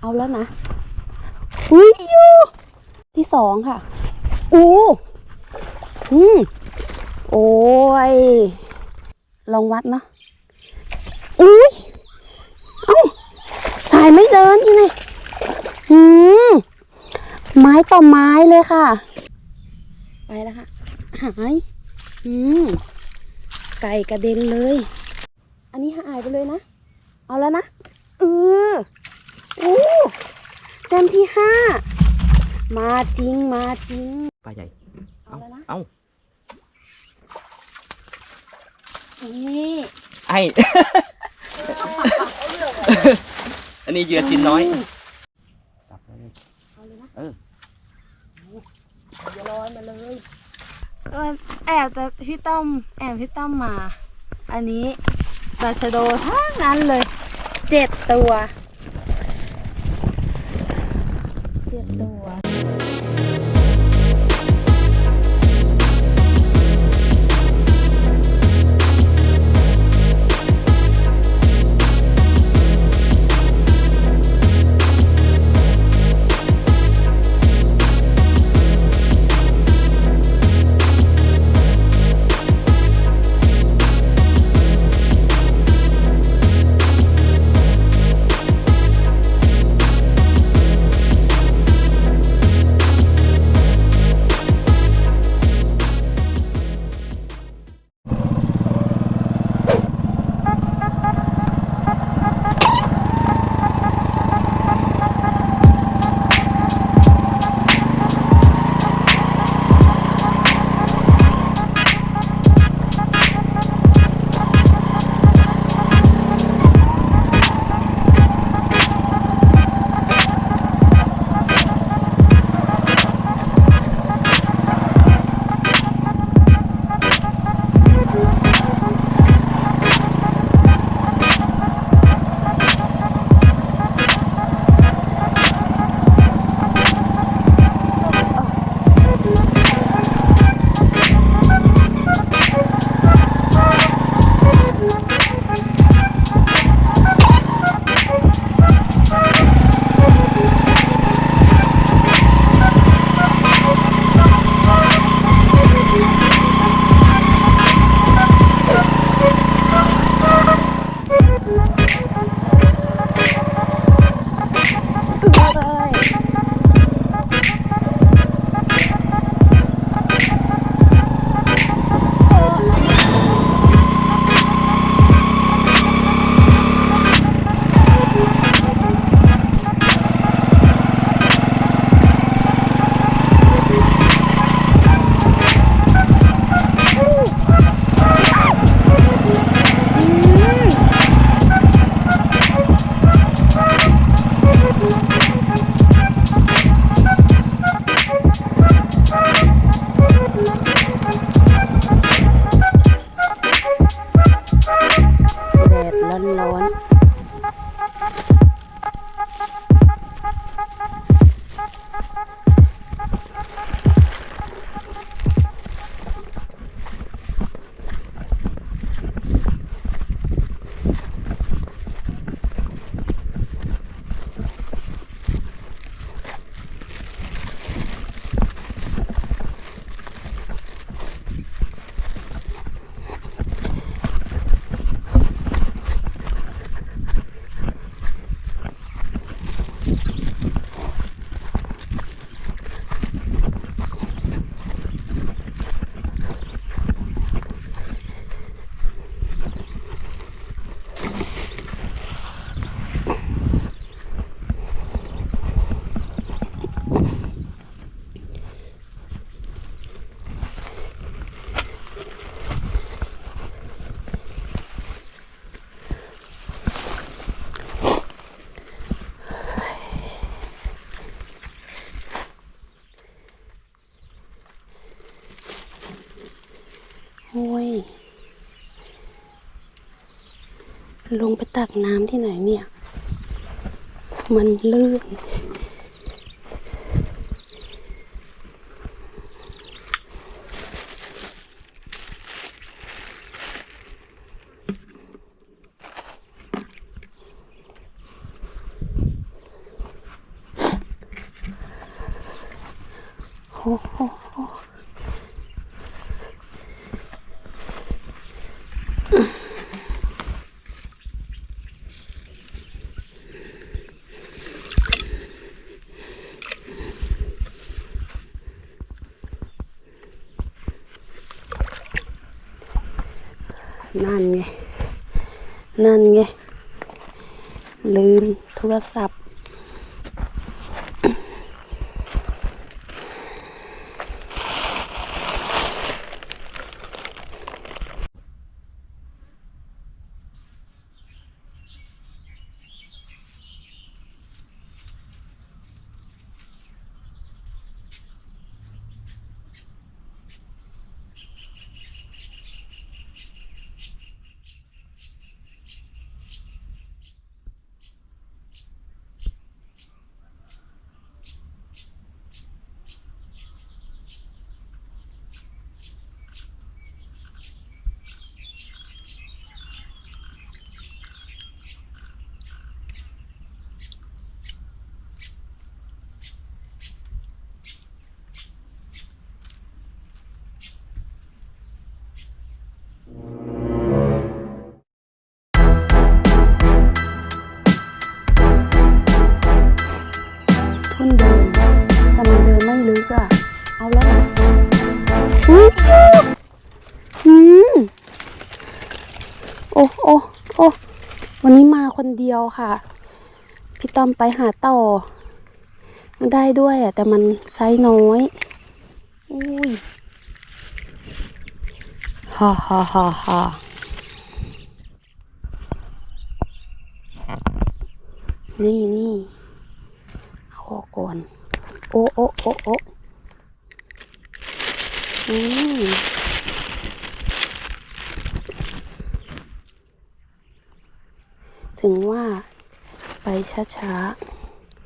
เอาแล้วนะอุ้ยยูที่สองค่ะ อู้ อืม โอ้ย ลองวัดเนาะ อุ้ย เอ้า สายไม่เดินอีไงอืม ไม้ต่อไม้เลยค่ะ ไปแล้วค่ะ หาย อืม ไก่กระเด็นเลย อันนี้หายไปเลยนะ เอาแล้วนะ เออ อ้เต็มที่ห้า มาจริงมาจริง ปลาใหญ่ เอาแล้วนะ เอ้านี่ไอ อันนี้เหยื่อชิ้นน้อยมสับเลยเอาเลยนะเออ อย่าลอยมาเลยเออแอบแต่พี่ต้อมแอบพี่ต้อมมา อันนี้ปลาชะโดทั้งนั้นเลย เจ็ดตัว เจ็ โอ้ยลงไปตักน้ำที่ไหนเนี่ย มันลื่น โอ้โหโอ้นั่นไง นั่นไง ลืม โทรศัพท์ คนเดียวค่ะ พี่ต้อมไปหาต่อ มันได้ด้วยอะแต่มันไซส์น้อยอุ้ยฮ่าฮ่าฮ่าฮ่านี่นี่เอาออกก่อน โอ้โอ้โอ้โอ้อืม ถึงว่าไปช้า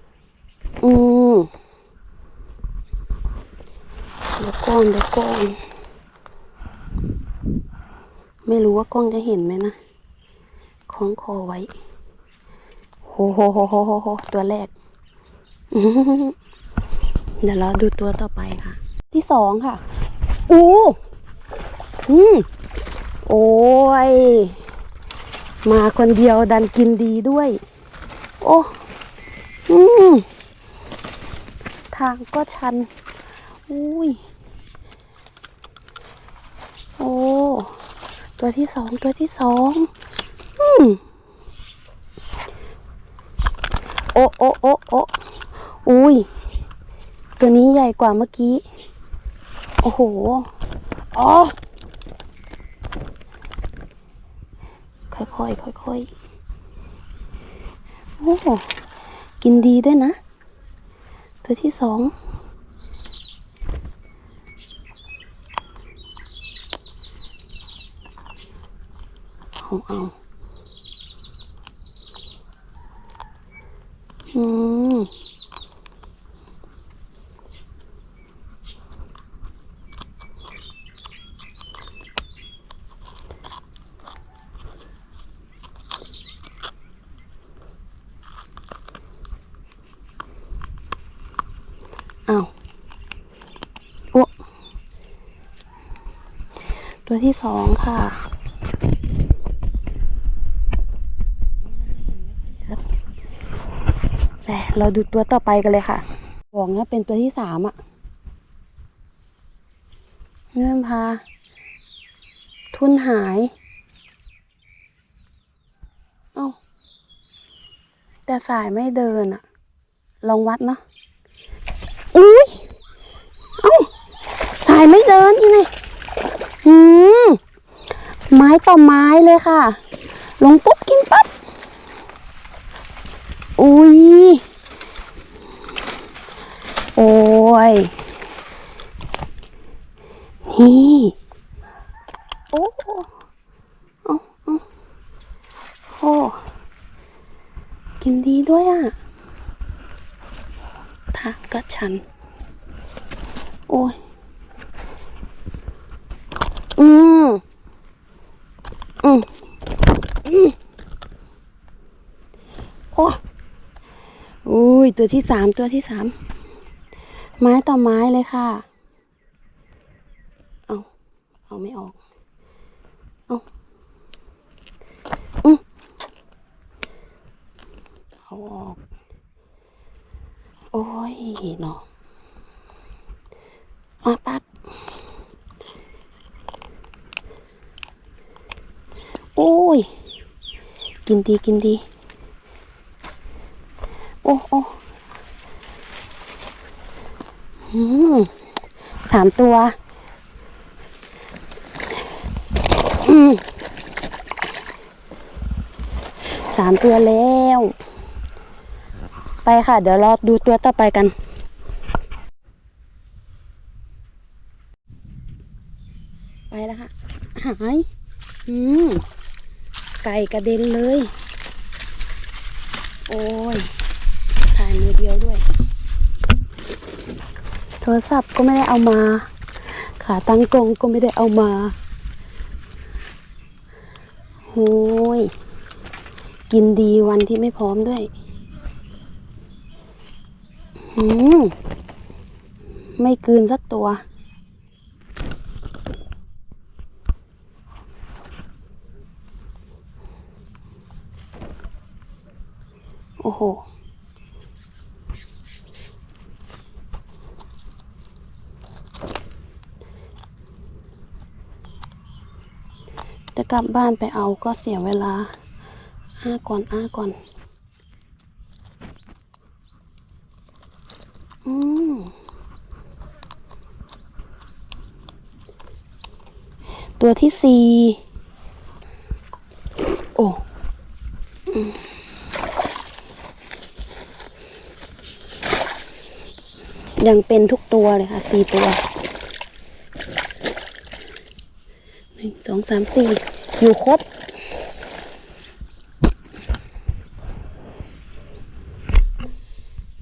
ๆ อืมเดี๋ยวก่อนเดี๋ยวก่อนไม่รู้ว่ากล้องจะเห็นไหมนะคล้องคอไว้โหโหโหโหโหโหตัวแรก เดี๋ยวเราดูตัวต่อไปค่ะ ที่สองค่ะ อู้อืมโอ้ย มาคนเดียวดันกินดีด้วย โอ้อืมทางก็ชัน อุ้ย โอ้ ตัวที่สองตัวที่สอง อืมโอ้โอ้โอ้โอ้อุ้ย ตัวนี้ใหญ่กว่าเมื่อกี้ โอ้โห อ๋อ ค่อยๆค่อยๆโอ้กินดีด้วยนะ ตัวที่สอง เอาเอาอืม อ้าวโอ้ ตัวที่สองค่ะแต่เราดูตัวต่อไปกันเลยค่ะบอกนะเป็นตัวที่สามอะเงื่อนพา ทุนหาย เอ้า แต่สายไม่เดินอะลองวัดเนาะ อุ้ย เอ้า สายไม่เดินอีไงหืม ไม้ต่อไม้เลยค่ะ ลงปุ๊บกินปั๊บ อุ้ย โอ้ย นี่โอ้โอ้โอ้กินดีด้วยอะทางก็ชัน โอ้ย อืม อืม อืม โอ้อุ้ย ตัวที่สามตัวที่สามไม้ต่อไม้เลยค่ะ เอาเอาไม่ออก เอาอืมเอาออก โอ้ยเนาะมาปักโอ้ย กินดีกินดี โอ้โอ้อืมสามตัวสามตัวแล้ว ไปค่ะ เดี๋ยวรอดูตัวต่อไปกัน ไปแล้วค่ะ หาย อืม ไก่กระเด็นเลย โอ้ยถ่ายมือเดียวด้วย โทรศัพท์ก็ไม่ได้เอามา ขาตั้งกลงก็ไม่ได้เอามาโอ้ยกินดีวันที่ไม่พร้อมด้วยอืมไม่กลืนสักตัว โอ้โห กลับบ้านไปเอาก็เสียเวลา อ้าก่อน อ้าก่อน อืมตัวที่สี่โอ้ยังเป็นทุกตัวเลยค่ะสี่ตัวหนึ่งสองสามสี่ อยู่ครบ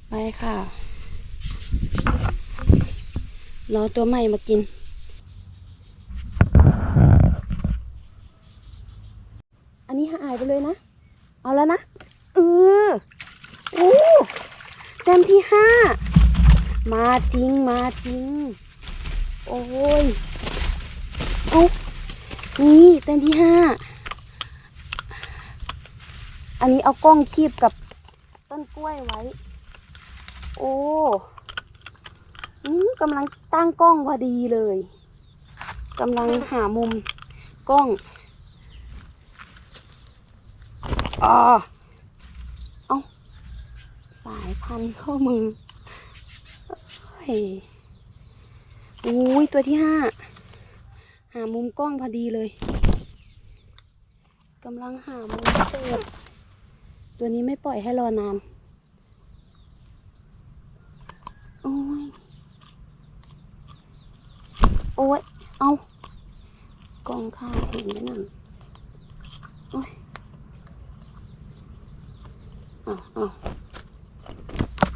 ไปค่ะ รอตัวใหม่มากิน อันนี้หายไปเลยนะ เอาแล้วนะ เออโอ้เต็มที่ห้า มาจริง มาจริง โอ้ย เอา นี่เต้นที่ห้า อันนี้เอากล้องคีบกับต้นกล้วยไว้ โอ้กำลังตั้งกล้องพอดีเลยกำลังหามุมกล้องอ๋อเอาสายพันข้อมือเฮ้ยอุ้ยตัวที่ห้า หามุมกล้องพอดีเลยกำลังหามุมเปิดตัวนี้ไม่ปล่อยให้รอนานโอ้ยโอ้ยเอากล้องข้าเห็นไหมนั่นโอ้ยเอาเอา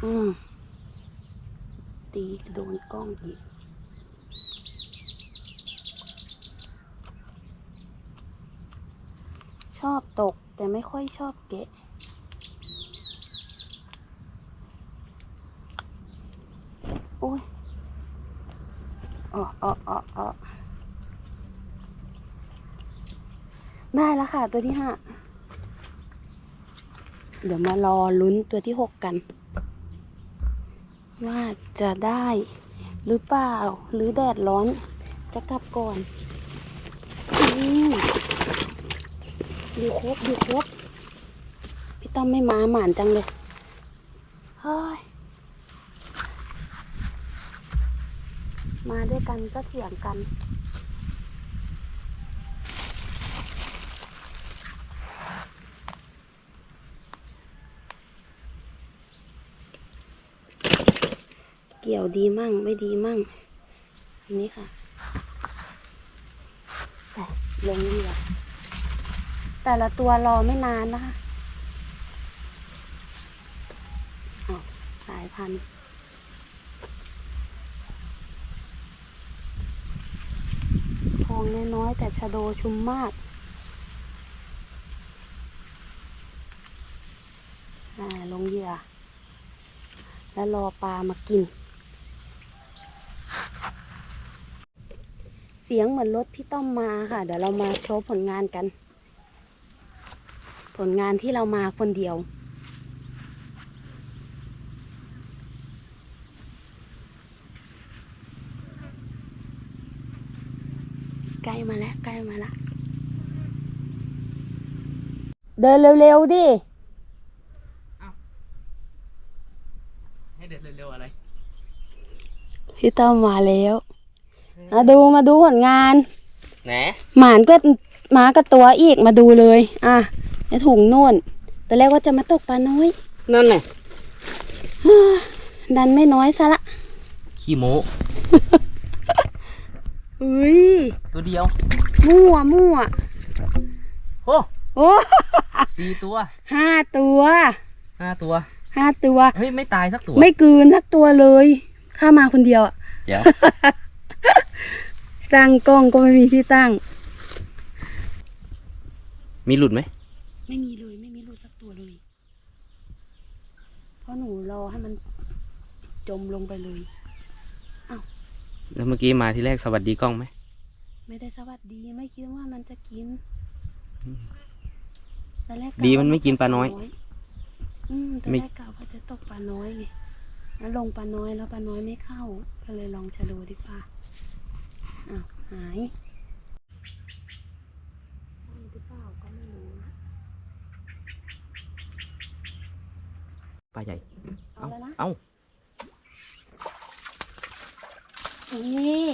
อืมตีโดนกล้องอีก ชอบตกแต่ไม่ค่อยชอบเกะ โอ้ยอ๋ออ๋ออ๋ออ๋อได้แล้วค่ะ ตัวที่ห้า เดี๋ยวมารอลุ้นตัวที่หกกัน ว่าจะได้หรือเปล่า หรือแดดร้อนจะกลับก่อนอืม ดูครบดูครบพี่ต้อมไม่มาหมานจังเลยเฮ้ยมาด้วยกันก็เถียงกันเกี่ยวดีมั่งไม่ดีมั่งอันนี้ค่ะแต่ลงเหยื่อ แต่ละตัวรอไม่นานนะคะสายพันธุ์ทองน้อยแต่ชะโดชุมมากลงเหยื่อ แล้วรอปลามากิน เสียงเหมือนรถพี่ต้อมมาค่ะ เดี๋ยวเรามาโชว์ผลงานกัน ผลงานที่เรามาคนเดียว ใกล้มาแล้วใกล้มาแล้วเดินเร็วๆดิ ให้เดินเร็วๆอะไร พี่ต้อมมาแล้วมาดูมาดูผลงาน ไหน หมานก็หมากับตัวอีกมาดูเลย อะ ในถุงโน่น แต่แรกว่าจะมาตกปลาน้อย นั่นไงดันไม่น้อยซะละ ขี้โมอุ้ย ตัวเดียว มั่วมั่วโอ้โอ้สี่ตัว ห้าตัว ห้าตัว ห้าตัว เฮ้ย ไม่ตายสักตัว ไม่กลืนสักตัวเลย ข้ามาคนเดียวอะเดี๋ยวตั้งกล้องก็ไม่มีที่ตั้ง มีหลุดไหม ไม่มีเลยไม่มีรูดสักตัวเลย เพราะหนูรอให้มันจมลงไปเลยแล้วเมื่อกี้มาที่แรกสวัสดีกล้องไหมไม่ได้สวัสดีไม่คิดว่ามันจะกินอืมตอนแรกดีมันไม่กินปลาน้อย อืมตอนไม่แรกกะว่าจะตกปลาน้อยไงแล้วลงปลาน้อยแล้วปลาน้อยไม่เข้า ก็เลยลองชะโดดีกว่าอ้าวหายใช่หรือเปล่าก็ไม่รู้นะ ปลาใหญ่ เอาแล้วนะเอ้านี่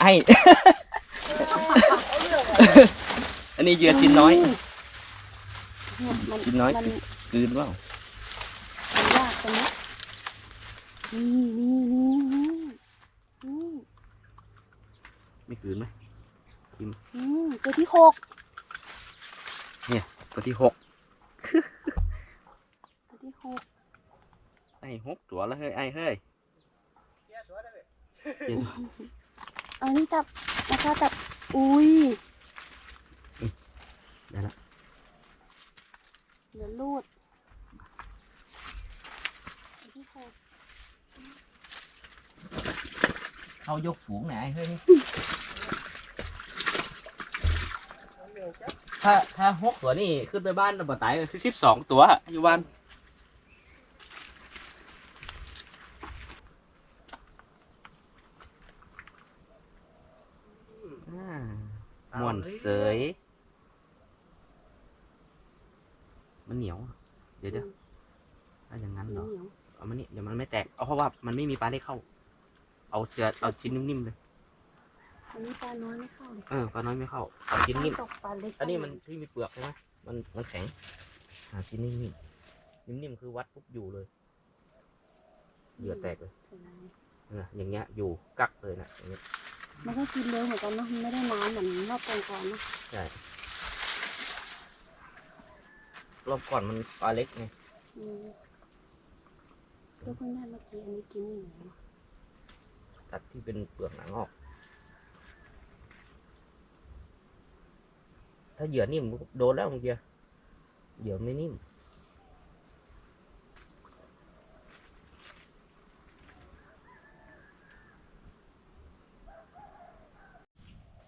ไอ อันนี้เหยื่อชิ้นน้อย เนี่ยมันชิ้นน้อย มันกลืนเปล่ามันยากตรงนี้นี่นี่นี่นี่นี่ไม่กลืนไหมอืมตัวที่หกตัวที่หกตัวที่หก ไอ้หกตัวแล้วเฮ้ยไอ้เฮ้ยเอานี่จับนะคะจับ อุ้ยได้ละเดี๋ยวลูดตัวที่หกเข้ายกฝูงไหนไอ้เฮ้ยถ้าถ้าหกตัวนี่ขึ้นไปบ้านบ่ตายคือสิบสองตัวอยู่บ้าน อ่าม่วนเสย มันเหนียวอะเดี๋ยวเดี๋ยวถ้าอย่างนั้น เห เห นี ร ยว อ เหนียว เอามันนี่เดี๋ยวมันไม่แตก เอาเพราะว่ามันไม่มีปลาได้เข้า เอาเจือเอาชิ้นนิ่มๆเลย อันนี้ปลาน้อยไม่เข้าเลยเออปลาน้อยไม่เข้าเอาชิ้นนิ่มตกปลาเล็กอันนี้มันที่มีเปลือกใช่ไหมมันมันแข็งหาชิ้นนิ่มๆนิ่มๆคือวัดปุ๊บอยู่เลยเหยื่อแตกเลยนะอย่างเงี้ยอยู่กักเลยนะอย่างเงี้ยมันก็กินเร็วเหมือนกันเนาะมันไม่ได้น้ำเหมือนรอบก่อนๆเนาะใช่รอบก่อนมันปลาเล็กไง อืมตัวเพิ่งได้เมื่อกี้อันนี้กินอยู่เนาะตัดที่เป็นเปลือกหนังออก ถ้าเหยื่อนิ่มโดนแล้วเมื่อกี้เหยื่อไม่นิ่ม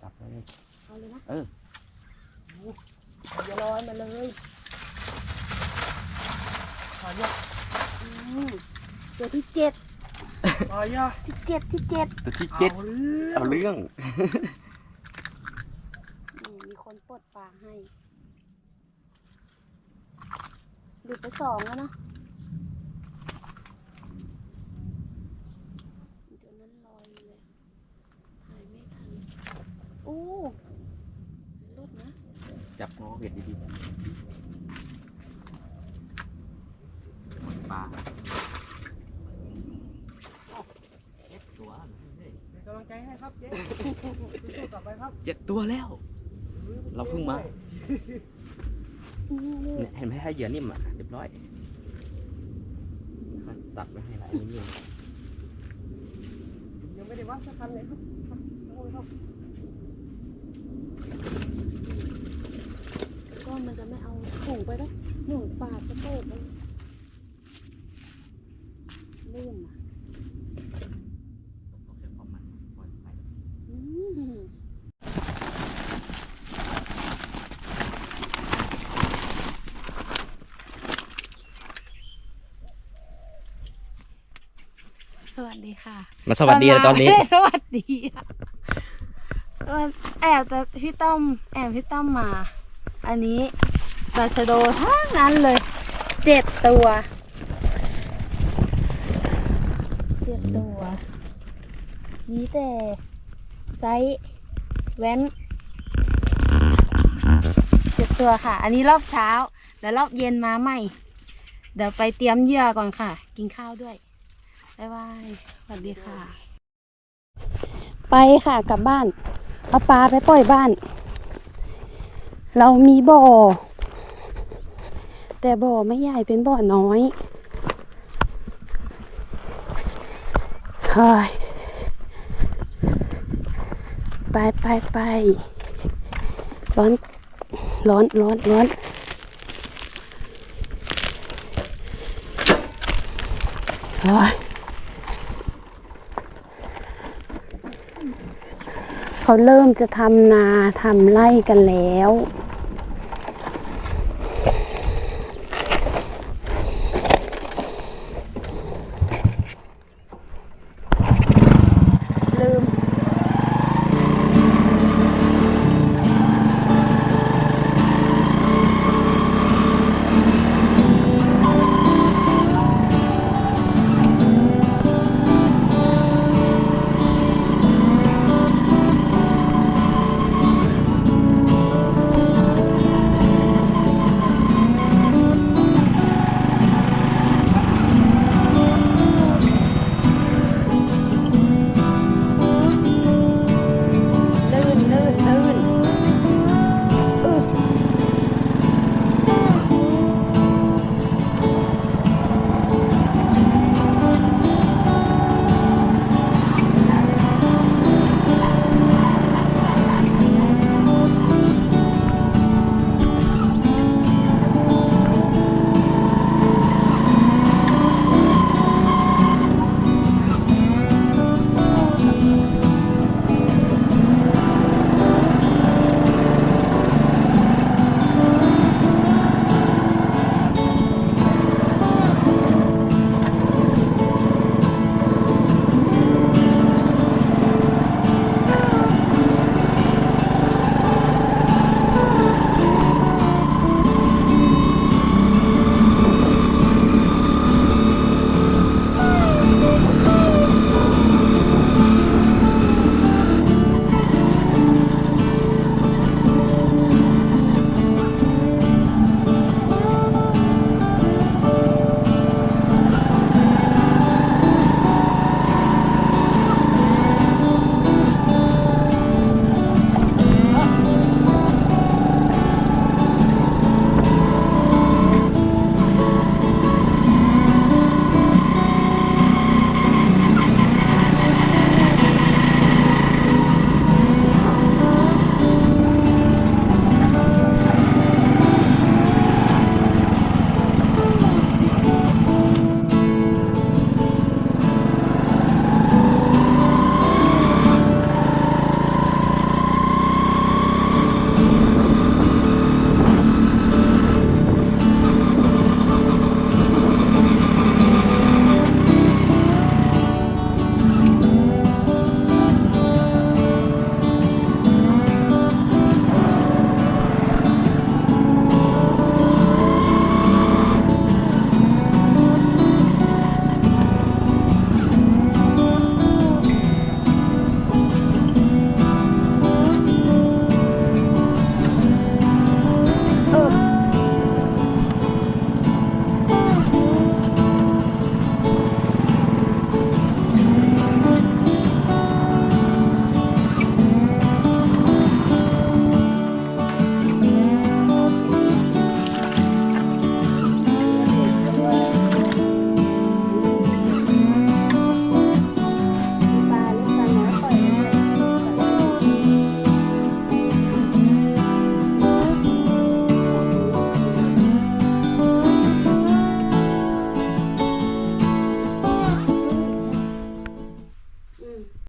สับแล้วเนี่ยเอาเลยนะ เออ โอ้อย่าลอยมาเลยอืมตัว ที่เจ็ดต่อยอะที่เจ็ดที่เจ็ดตัวที่เจ็ดเอาเอาเรื่องเรื่องอืมมีคนปลดปลาให้หลุดไปสองแล้วเนาะตัวนั้นลอยอยู่เลยถ่ายไม่ทันโอ้หลุดนะ จับงอเบ็ดดีๆปลาเจ็ดตัว เป็นกำลังใจให้ครับ เจ็ดตัวแล้ว เราเพิ่งมาเนี่ยเห็นไหมถ้าเหยื่อนิ่มอะเรียบร้อย ตัดไว้ให้ละไอ้นิ่มยังไม่ได้วัดสักคันเลยครับโอ้ยครับก็มันจะไม่เอาถุงไปได้หนึ่งปาดสะโพกมันลื่นอะ ต้องใช้ความมันปล่อยไป อืม วัสดีค่ะ มาสวัสดีเลยตอนนี้ สวัสดีอะเออแอบแต่พี่ต้อมแอบพี่ต้อมมา อันนี้ปลาชะโดทั้งนั้นเลยเจ็ดตัวเจ็ดตัวมีแต่ไซส์แว้นเจ็ดตัวค่ะ อันนี้รอบเช้า แล้วรอบเย็นมาใหม่ เดี๋ยวไปเตรียมเหยื่อก่อนค่ะ กินข้าวด้วย บ๊ายบายสวัสดีค่ะ ไปค่ะกลับบ้าน เอาปลาไปปล่อยบ้าน เรามีบ่อ แต่บ่อไม่ใหญ่เป็นบ่อน้อยเฮ้ยไปไปไปร้อนร้อนร้อนร้อนเฮ้ย เขาเริ่มจะทำนาทำไร่กันแล้ว